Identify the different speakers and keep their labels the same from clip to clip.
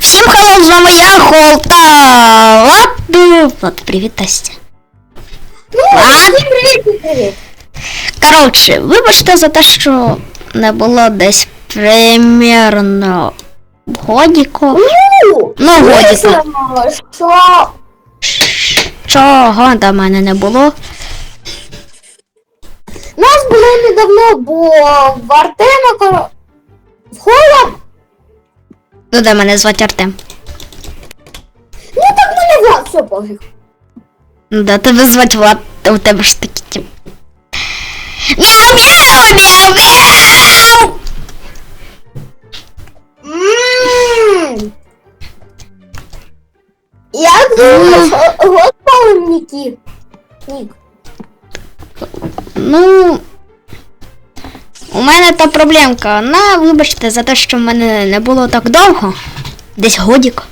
Speaker 1: Всім хеллоу, з вами я, Холта. Ладно. Влад, привіт, Настя. Ладно.
Speaker 2: Привіт, привіт.
Speaker 1: Коротше, вибачте за те, що не було десь примерно годіку.
Speaker 2: Ну,
Speaker 1: Ну, годіку.
Speaker 2: що
Speaker 1: Чого до мене не було?
Speaker 2: нас було недавно, бо в Артема в Хола...
Speaker 1: Ну, де мене звати Артем.
Speaker 2: Ну так мене Влад, все пофіг.
Speaker 1: Ну, да тебе звати Влад, та у тебе ж такі ті. Мяу, мяу, мяу, мяу.
Speaker 2: Ммм. Як думаєш, господи? Нік.
Speaker 1: Ну. Мене та проблемка. На, вибачте за те, що в мене не було так довго. Десь годік.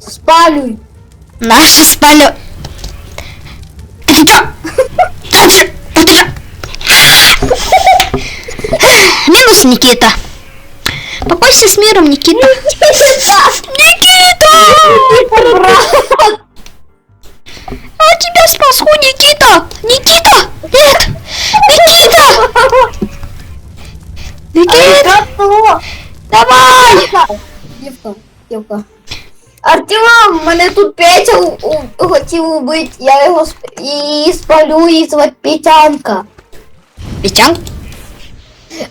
Speaker 2: Спалюй.
Speaker 1: Наша спалю. Мінус Нікіта. Покойся з миром, Нікіта. Никита! Никита! Давай!
Speaker 2: Дівка, дівка. Артема, мене тут Петя у- у- хотів убити, я його сп... і спалю і звати Петянка.
Speaker 1: Петян?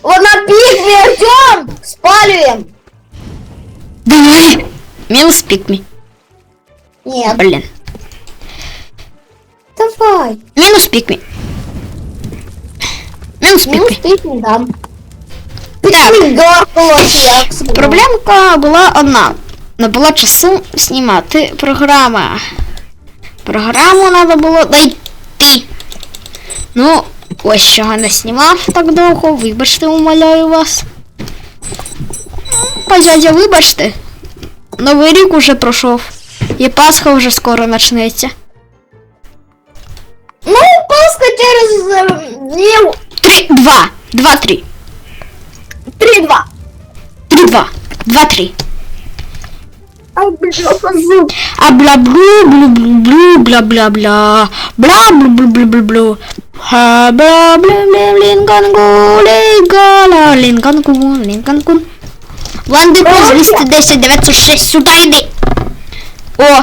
Speaker 2: Вона пігмі, Артем! Спалюєм!
Speaker 1: Давай! Минус пикми.
Speaker 2: Ні,
Speaker 1: Блин.
Speaker 2: давай.
Speaker 1: Минус пикми. Минус
Speaker 2: Мінус
Speaker 1: пикми.
Speaker 2: ти не дам.
Speaker 1: Так. Проблемка була одна. Не було часу знімати програму. Програму треба було дойти. Ну, ось чого не знімав так довго. Вибачте, умоляю вас. Пазядя, вибачте. Новий рік уже пройшов. І Пасха вже скоро почнеться.
Speaker 2: Ну, Пасха через е, днів.
Speaker 1: Три, два, два-три.
Speaker 2: 3-2.
Speaker 1: 3-2. 2-3. Абла-блю-блю-блю, бла-бла-бла. Бла-блю-блю-блю-блю. Лінканку, Ван Декон з 210, 906, сюди йди. О,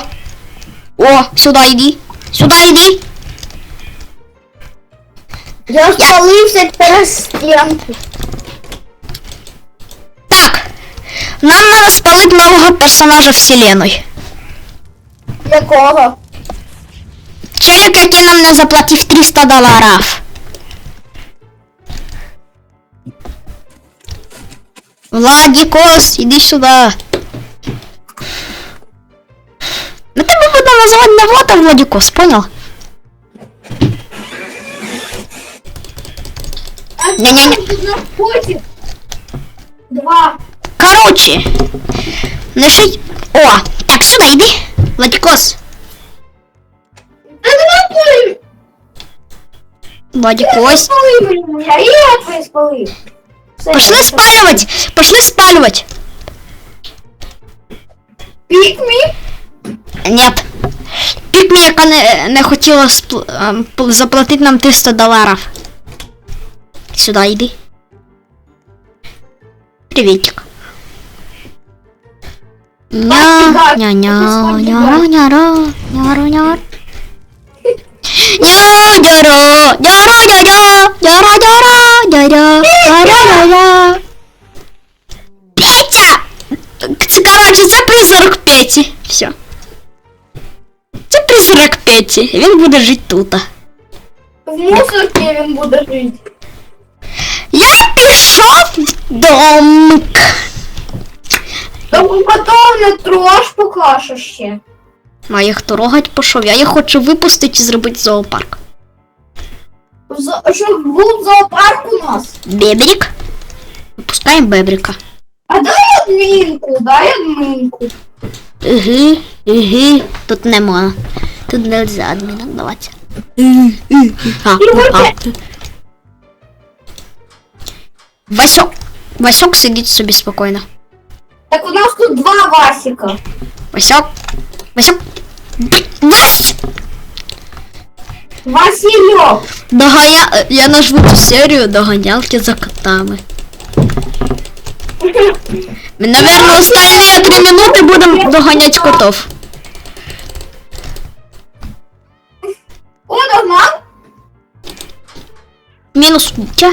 Speaker 1: о, сюди йди. Сюди йди.
Speaker 2: Я спалився через стінку.
Speaker 1: Нового персонажа вселенной
Speaker 2: Якого?
Speaker 1: Челик, який нам не заплатив 300 доларів. Владикос, іди сюди. Ми тебе будемо називати не Влад, а Владикос, понял? Не-не-не.
Speaker 2: Два.
Speaker 1: Короче, значить... О, так, сюди йди. Владикос. Владикос. Пошли
Speaker 2: я
Speaker 1: спалювати, пошли спалювати.
Speaker 2: Пикми.
Speaker 1: Нет. Пікмі, яка не, не хотіла спл- ем, заплатити нам 300 доларів. Сюди йди. Привітик. Ня, ня, ня, ня, ня, ня, няро, няр. Ня, дяро, дяро, дядя, дяро, дяро, дядя, дядя, дядя. Петя! Короче, це призрак Петі. Все. Це призрак Петі. Він буде жити тут.
Speaker 2: В мусорке він буде жити.
Speaker 1: Я пішов в домик.
Speaker 2: Тому потом не трош покажеш ще.
Speaker 1: А їх трогать пішов. Я їх хочу випустити і зробити зоопарк.
Speaker 2: В- Щоб був зоопарк у нас.
Speaker 1: Бебрик. Випускаємо бебрика.
Speaker 2: А дай адмінку, дай адмінку.
Speaker 1: Угу, угу. Тут не можна. Тут нельзя адмінок давати. А, а. Васьок. Васьок сидить собі спокійно.
Speaker 2: Так у нас тут два Васика.
Speaker 1: Васьок. Васьок. Вась!
Speaker 2: Васильок.
Speaker 1: Доганя... Я назву цю серію доганялки за котами. Ми, наверное, остальные три минуты будем догонять котов.
Speaker 2: О, догнав.
Speaker 1: Мінус Кутя.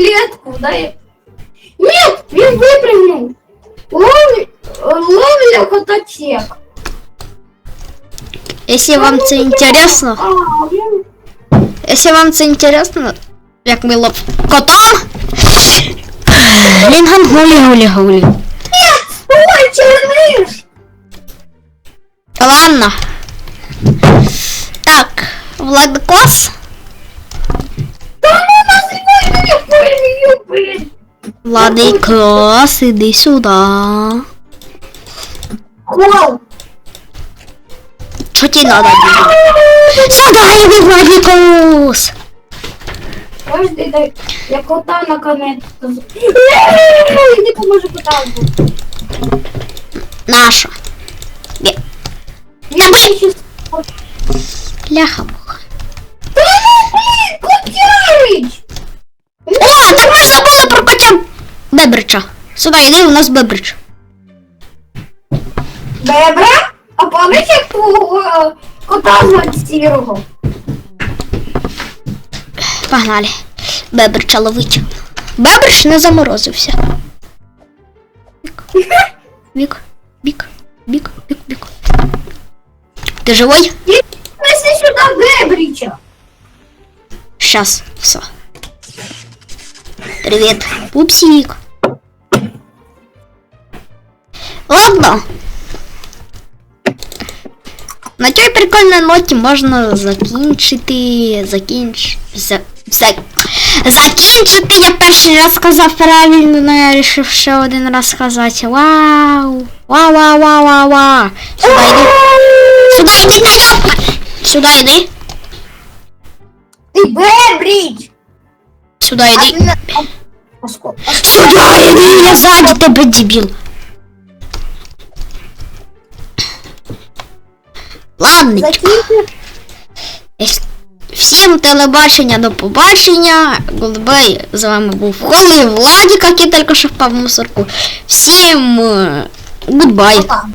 Speaker 2: клетку, дай. Нет, він випрыгнув. Ловля, ловля коточек.
Speaker 1: Если вам це интересно,
Speaker 2: А, він...
Speaker 1: если вам це интересно, як ми лов котом. Лінган гулі гулі гулі.
Speaker 2: Нет, ой, черныш.
Speaker 1: Ладно. Так, Влад Владий клас, іди сюди. Що тебе надо? Сюди іди, Владикус!
Speaker 2: Подожди, дай. Я кота наконец-то. Иди поможи котанку.
Speaker 1: Наша.
Speaker 2: Я сейчас...
Speaker 1: Ляха муха.
Speaker 2: Да ну, блин, котярыч!
Speaker 1: О, так ми забули про котя Сюди йди, у нас Бебрич.
Speaker 2: Бебра? А помнишь, як твого е, кота звати Сірого?
Speaker 1: Погнали. Бебрича ловить. Бебрич не заморозився. Бік, бік, бік, бік, бік. Ти живой?
Speaker 2: Неси сюди Бебрича.
Speaker 1: Щас, все. Привіт, пупсик. Ладно. На цій прикольній ноті можна закінчити. Закінч... За... За... Закінчити я перший раз сказав правильно, але я вирішив ще один раз сказати. Вау! Вау, вау, вау, вау, вау! Сюди йди. Сюди йди, Даньок! Сюди йди.
Speaker 2: Ти Бебрич!
Speaker 1: Сюди йди. Сюда иди, я сзади тебе, дебил. Ладно, всім телебачення до побачення. Голубей з вами був Холий Владик, який тільки що впав в мусорку. Всім е, гудбай.
Speaker 2: Па-па.